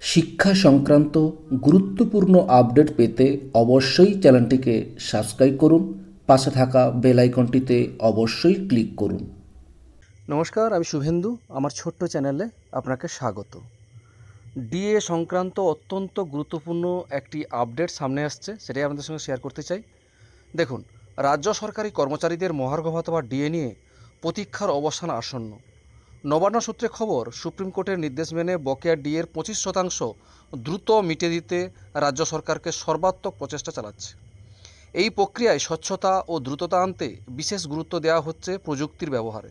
শিক্ষা সংক্রান্ত গুরুত্বপূর্ণ আপডেট পেতে অবশ্যই চ্যানেলটিকে সাবস্ক্রাইব করুন, পাশে থাকা বেল আইকনটিতে অবশ্যই ক্লিক করুন। নমস্কার, আমি শুভেন্দু, আমার ছোট্ট চ্যানেলে আপনাকে স্বাগত। ডিএ সংক্রান্ত অত্যন্ত গুরুত্বপূর্ণ একটি আপডেট সামনে আসছে, সেটাই আপনাদের সঙ্গে শেয়ার করতে চাই। দেখুন, রাজ্য সরকারি কর্মচারীদের মহার্ঘ ভাতা বা ডিএ নিয়ে প্রতীক্ষার অবসান আসন্ন। নবান্ন সূত্রে খবর, সুপ্রিম কোর্টের নির্দেশ মেনে বকেয়া ডিএর পঁচিশ শতাংশ দ্রুত মিটিয়ে দিতে রাজ্য সরকারকে সর্বাত্মক প্রচেষ্টা চালাচ্ছে। এই প্রক্রিয়ায় স্বচ্ছতা ও দ্রুততা আনতে বিশেষ গুরুত্ব দেওয়া হচ্ছে প্রযুক্তির ব্যবহারে।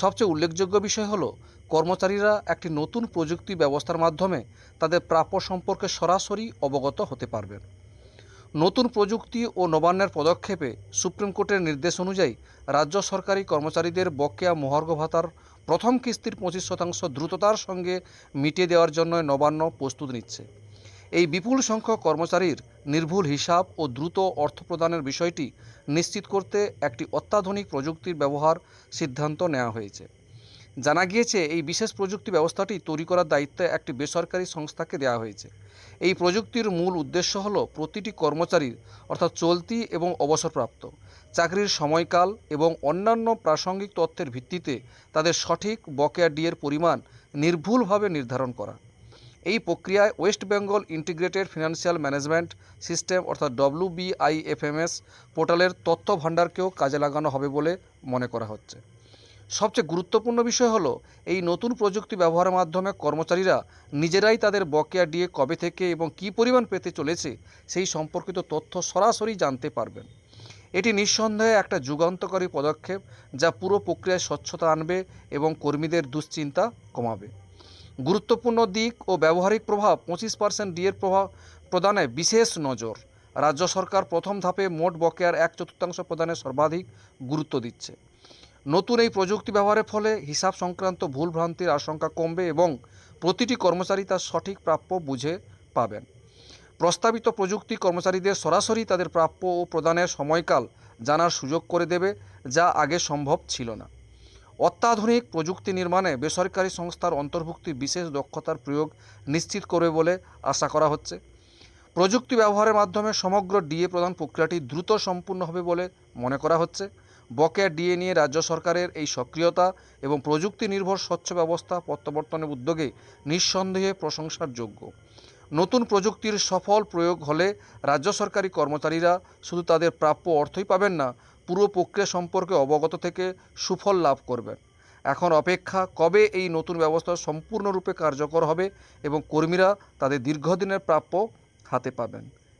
সবচেয়ে উল্লেখযোগ্য বিষয় হলো, কর্মচারীরা একটি নতুন প্রযুক্তি ব্যবস্থার মাধ্যমে তাদের প্রাপ্য সম্পর্কে সরাসরি অবগত হতে পারবেন নতুন প্রযুক্তি ও নবান্নের পদক্ষেপে সুপ্রিম কোর্টের নির্দেশ অনুযায়ী রাজ্য সরকারি কর্মচারীদের বকেয়া মহার্ঘ ভাতার প্রথম কিস্তির পঁচিশ শতাংশ দ্রুততার সঙ্গে মিটিয়ে দেওয়ার জন্য নবান্ন প্রস্তুত নিচ্ছে। এই বিপুল সংখ্যক কর্মচারীর নির্ভুল হিসাব ও দ্রুত অর্থ প্রদানের বিষয়টি নিশ্চিত করতে একটি অত্যাধুনিক প্রযুক্তির ব্যবহার সিদ্ধান্ত নেওয়া হয়েছে। জানা গিয়েছে, এই বিশেষ প্রযুক্তি ব্যবস্থাটি তৈরি করার দায়িত্ব একটি বেসরকারি সংস্থাকে দেওয়া হয়েছে। এই প্রযুক্তির মূল উদ্দেশ্য হল প্রতিটি কর্মচারীর, অর্থাৎ চলতি এবং অবসরপ্রাপ্ত, চাকরির সময়কাল এবং অন্যান্য প্রাসঙ্গিক তথ্যের ভিত্তিতে তাদের সঠিক বকেয়া ডিয়ের পরিমাণ নির্ভুলভাবে নির্ধারণ করা। এই প্রক্রিয়ায় West Bengal integrated financial management system, অর্থাৎ ডব্লিউবিআইএফএমএস পোর্টালের তথ্য ভাণ্ডারকেও কাজে লাগানো হবে বলে মনে করা হচ্ছে। সবচেয়ে গুরুত্বপূর্ণ বিষয় হলো, এই নতুন প্রযুক্তি ব্যবহারের মাধ্যমে কর্মচারীরা নিজেরাই তাদের বকেয়া ডিএ কবে থেকে এবং কী পরিমাণ পেতে চলেছে সেই সম্পর্কিত তথ্য সরাসরি জানতে পারবেন। এটি নিঃসন্দেহে একটা যুগান্তকারী পদক্ষেপ যা পুরো প্রক্রিয়ায় স্বচ্ছতা আনবে এবং কর্মীদের দুশ্চিন্তা কমাবে। গুরুত্বপূর্ণ দিক ও ব্যবহারিক প্রভাব পঁচিশ পার্সেন্ট ডিএর প্রভাব প্রদানে বিশেষ নজর। রাজ্য সরকার প্রথম ধাপে মোট বকেয়ার এক চতুর্থাংশ প্রদানে সর্বাধিক গুরুত্ব দিচ্ছে। নতুন এই প্রযুক্তি ব্যবহারের ফলে হিসাব সংক্রান্ত ভুলভ্রান্তির আশঙ্কা কমবে এবং প্রতিটি কর্মচারী তার সঠিক প্রাপ্য বুঝে পাবেন। প্রস্তাবিত প্রযুক্তি কর্মচারীদের সরাসরি তাদের প্রাপ্য ও প্রদানের সময়কাল জানার সুযোগ করে দেবে, যা আগে সম্ভব ছিল না। অত্যাধুনিক প্রযুক্তি নির্মাণে বেসরকারি সংস্থার অন্তর্ভুক্তি বিশেষ দক্ষতার প্রয়োগ নিশ্চিত করবে বলে আশা করা হচ্ছে। প্রযুক্তি ব্যবহারের মাধ্যমে সমগ্র ডিএ প্রদান প্রক্রিয়াটি দ্রুত সম্পূর্ণ হবে বলে মনে করা হচ্ছে। বকেয়া ডিএ নিয়ে রাজ্য সরকারের এই সক্রিয়তা এবং প্রযুক্তি নির্ভর স্বচ্ছ ব্যবস্থা প্রত্যাবর্তনের উদ্যোগে নিঃসন্দেহে প্রশংসার যোগ্য নতুন প্রযুক্তির সফল প্রয়োগ হলে রাজ্য সরকারি কর্মচারীরা শুধু তাদের প্রাপ্য অর্থই পাবেন না, পুরো প্রক্রিয়া সম্পর্কে অবগত থেকে সুফল লাভ করবেন। এখন অপেক্ষা কবে এই নতুন ব্যবস্থা সম্পূর্ণরূপে কার্যকর হবে এবং কর্মীরা তাদের দীর্ঘদিনের প্রাপ্য হাতে পাবেন।